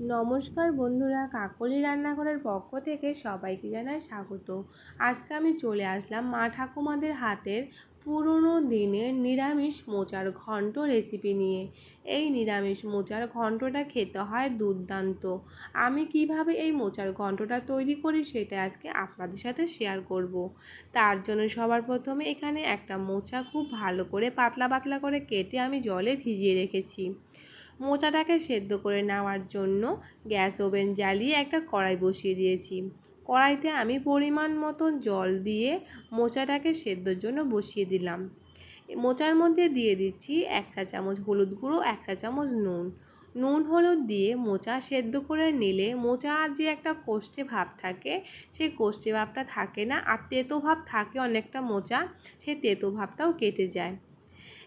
নমস্কার বন্ধুরা, কাকলি রান্নাঘরের পক্ষ থেকে সবাইকে জানাই স্বাগত। আজকে আমি চলে আসলাম মা ঠাকুমাদের হাতের পুরনো দিনের নিরামিষ মোচার ঘন্ট রেসিপি নিয়ে। এই নিরামিষ মোচার ঘন্টটা খেতে হয় দুর্দান্ত। আমি কীভাবে এই মোচার ঘন্টটা তৈরি করি সেটা আজকে আপনাদের সাথে শেয়ার করব। তার জন্য সবার প্রথমে এখানে একটা মোচা খুব ভালো করে পাতলা পাতলা করে কেটে আমি জলে ভিজিয়ে রেখেছি। মোচাটাকে সেদ্ধ করে নেওয়ার জন্য গ্যাস ওভেন জ্বালিয়ে একটা কড়াই বসিয়ে দিয়েছি। কড়াইতে আমি পরিমাণ মতন জল দিয়ে মোচাটাকে সেদ্ধর জন্য বসিয়ে দিলাম। মোচার মধ্যে দিয়ে দিচ্ছি এক চা চামচ হলুদ গুঁড়ো, এক চা চামচ নুন। নুন, হলুদ দিয়ে মোচা সেদ্ধ করে নিলে মোচার যে একটা কোষ্ঠে ভাব থাকে সেই কোষ্ঠে ভাবটা থাকে না। আর তেতো ভাব থাকে অনেকটা মোচা সেই তেতো ভাবটাও কেটে যায়।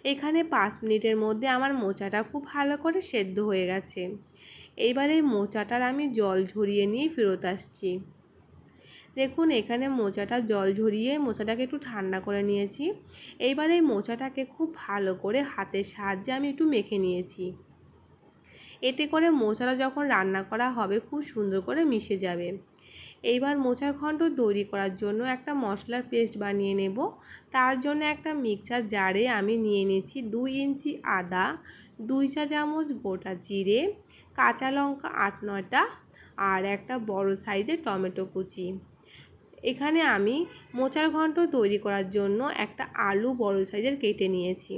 এখানে পাঁচ মিনিটের মধ্যে আমার মোচাটা খুব ভালো করে সেদ্ধ হয়ে গেছে। এইবারে মোচাটার আমি জল ঝরিয়ে নিয়ে ফেরত আসছি। দেখুন, এখানে মোচাটা জল ঝরিয়ে মোচাটাকে একটু ঠান্ডা করে নিয়েছি। এইবারে এই মোচাটাকে খুব ভালো করে হাতের সাহায্যে আমি একটু মেখে নিয়েছি। এতে করে মোচাটা যখন রান্না করা হবে, খুব সুন্দর করে মিশে যাবে। এইবার মোচার ঘন্ট তৈরি করার জন্য একটা মশলার পেস্ট বানিয়ে নেব। তার জন্য একটা মিক্সার জারে আমি নিয়ে নিচ্ছি দুই ইঞ্চি আদা, দুই চা চামচ গোটা জিরে, কাঁচা লঙ্কা আট নয়টা আর একটা বড় সাইজের টমেটো কুচি। এখানে আমি মোচার ঘন্ট তৈরি করার জন্য একটা আলু বড় সাইজের কেটে নিয়েছি।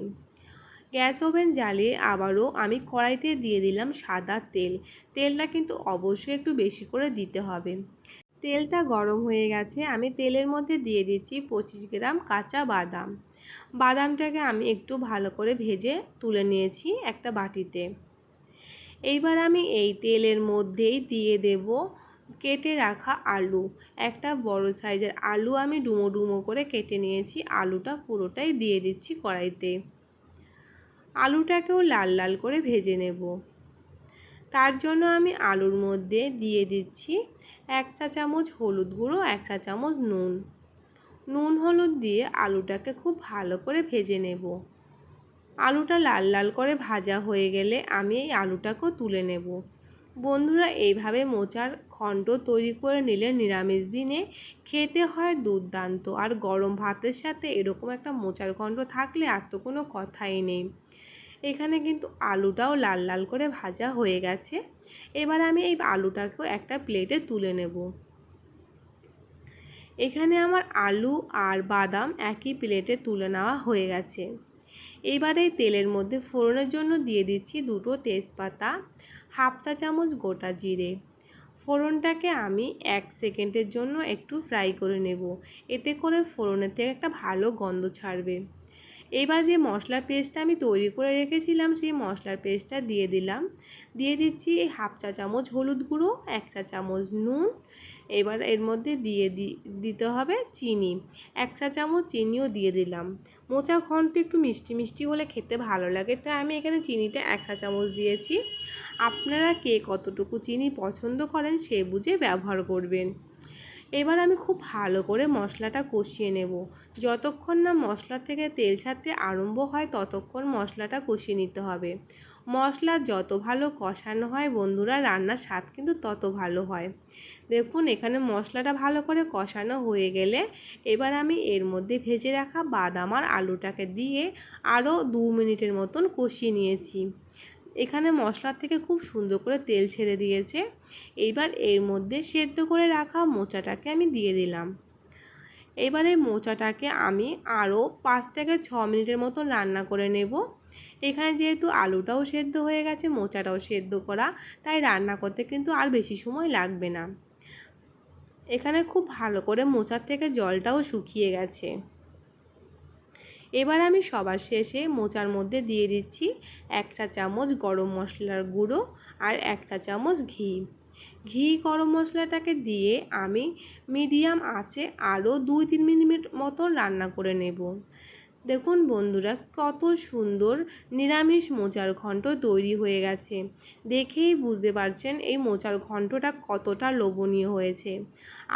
গ্যাস ওভেন জ্বালিয়ে আবারও আমি কড়াইতে দিয়ে দিলাম সাদা তেল। তেলটা কিন্তু অবশ্যই একটু বেশি করে দিতে হবে। তেলটা গরম হয়ে গেছে, আমি তেলের মধ্যে দিয়ে দিচ্ছি পঁচিশ গ্রাম কাঁচা বাদাম। বাদামটাকে আমি একটু ভালো করে ভেজে তুলে নিয়েছি একটা বাটিতে। এইবার আমি এই তেলের মধ্যেই দিয়ে দেব কেটে রাখা আলু। একটা বড় সাইজের আলু আমি ডুমো ডুমো করে কেটে নিয়েছি, আলুটা পুরোটাই দিয়ে দিচ্ছি কড়াইতে। আলুটাকেও লাল লাল করে ভেজে নেব। তার জন্য আমি আলুর মধ্যে দিয়ে দিচ্ছি এক চা চামচ হলুদ গুঁড়ো, এক চা চামচ নুন। নুন হলুদ দিয়ে আলুটাকে খুব ভালো করে ভেজে নেব। আলুটা লাল লাল করে ভাজা হয়ে গেলে আমি এই আলুটাকেও তুলে নেব। বন্ধুরা, এইভাবে মোচার খণ্ড তৈরি করে নিলে নিরামিষ দিনে খেতে হয় দুর্দান্ত। আর গরম ভাতের সাথে এরকম একটা মোচার খণ্ড থাকলে আর তো কোনো কথাই নেই। এখানে কিন্তু আলুটাও লাল লাল করে ভাজা হয়ে গেছে। এবার আমি এই আলুটাকেও একটা প্লেটে তুলে নেব। এখানে আমার আলু আর বাদাম একই প্লেটে তুলে নেওয়া হয়ে গেছে। এবার এই তেলের মধ্যে ফোড়নের জন্য দিয়ে দিচ্ছি দুটো তেজপাতা, হাফ চা চামচ গোটা জিরে। ফোড়নটাকে আমি এক সেকেন্ডের জন্য একটু ফ্রাই করে নেব। এতে করে ফোড়নের থেকে একটা ভালো গন্ধ ছাড়বে। এবার যে মশলার পেস্টটা আমি তৈরি করে রেখেছিলাম, সেই মশলার পেস্টটা দিয়ে দিলাম। দিয়ে দিচ্ছি হাফ চা চামচ হলুদ গুঁড়ো, এক চা চামচ নুন, এবার এর মধ্যে দিয়ে দিতে হবে চিনি। এক চা চামচ চিনিও দিয়ে দিলাম। মোচা ঘন্ট একটু মিষ্টি মিষ্টি হলে খেতে ভালো লাগে, তাই আমি এখানে চিনিটা এক চা চামচ দিয়েছি। আপনারা কে কতটুকু চিনি পছন্দ করেন সে বুঝে ব্যবহার করবেন। এবার আমি খুব ভালো করে মশলাটা কষিয়ে নেব। যতক্ষণ না মশলা থেকে তেল ছাড়তে আরম্ভ হয়, ততক্ষণ মশলাটা কষিয়ে নিতে হবে। মশলা যত ভালো কষানো হয় বন্ধুরা, রান্নার স্বাদ কিন্তু তত ভালো হয়। দেখুন, এখানে মশলাটা ভালো করে কষানো হয়ে গেলে এবার আমি এর মধ্যে ভেজে রাখা বাদাম আর আলুটাকে দিয়ে আরও দু মিনিটের মতন কষিয়ে নিয়েছি। এখানে মশলার থেকে খুব সুন্দর করে তেল ছেড়ে দিয়েছে। এইবার এর মধ্যে সেদ্ধ করে রাখা মোচাটাকে আমি দিয়ে দিলাম। এবারে মোচাটাকে আমি আরও পাঁচ থেকে ছ মিনিটের মতন রান্না করে নেব। এখানে যেহেতু আলুটাও সেদ্ধ হয়ে গেছে, মোচাটাও সেদ্ধ করা, তাই রান্না করতে কিন্তু আর বেশি সময় লাগবে না। এখানে খুব ভালো করে মোচার থেকে জলটাও শুকিয়ে গেছে। এবার আমি সবার শেষে মোচার মধ্যে দিয়ে দিচ্ছি এক চা চামচ গরম মশলার গুঁড়ো আর এক চা চামচ ঘি। ঘি গরম মশলাটাকে দিয়ে আমি মিডিয়াম আঁচে আরও দুই তিন মিনিট মতন রান্না করে নেব। দেখুন বন্ধুরা, কত সুন্দর নিরামিষ মোচার ঘন্ট তৈরি হয়ে গেছে। দেখেই বুঝতে পারছেন এই মোচার ঘন্টটা কতটা লোভনীয় হয়েছে।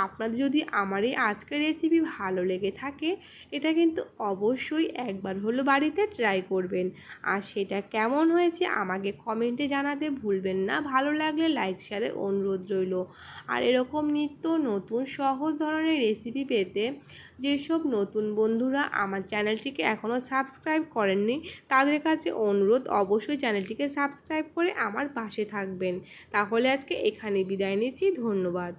আপনাদের যদি আমার এই আজকের রেসিপি ভালো লেগে থাকে, এটা কিন্তু অবশ্যই একবার হলো বাড়িতে ট্রাই করবেন। আর সেটা কেমন হয়েছে আমাকে কমেন্টে জানাতে ভুলবেন না। ভালো লাগলে লাইক শেয়ারে অনুরোধ রইল। আর এরকম নিত্য নতুন সহজ ধরনের রেসিপি পেতে যেসব নতুন বন্ধুরা আমার চ্যানেলটিকে এখনও সাবস্ক্রাইব করেননি, তাদের কাছে অনুরোধ অবশ্যই চ্যানেলটিকে সাবস্ক্রাইব করে আমার পাশে থাকবেন। তাহলে আজকে এখানে বিদায় নিচ্ছি, ধন্যবাদ।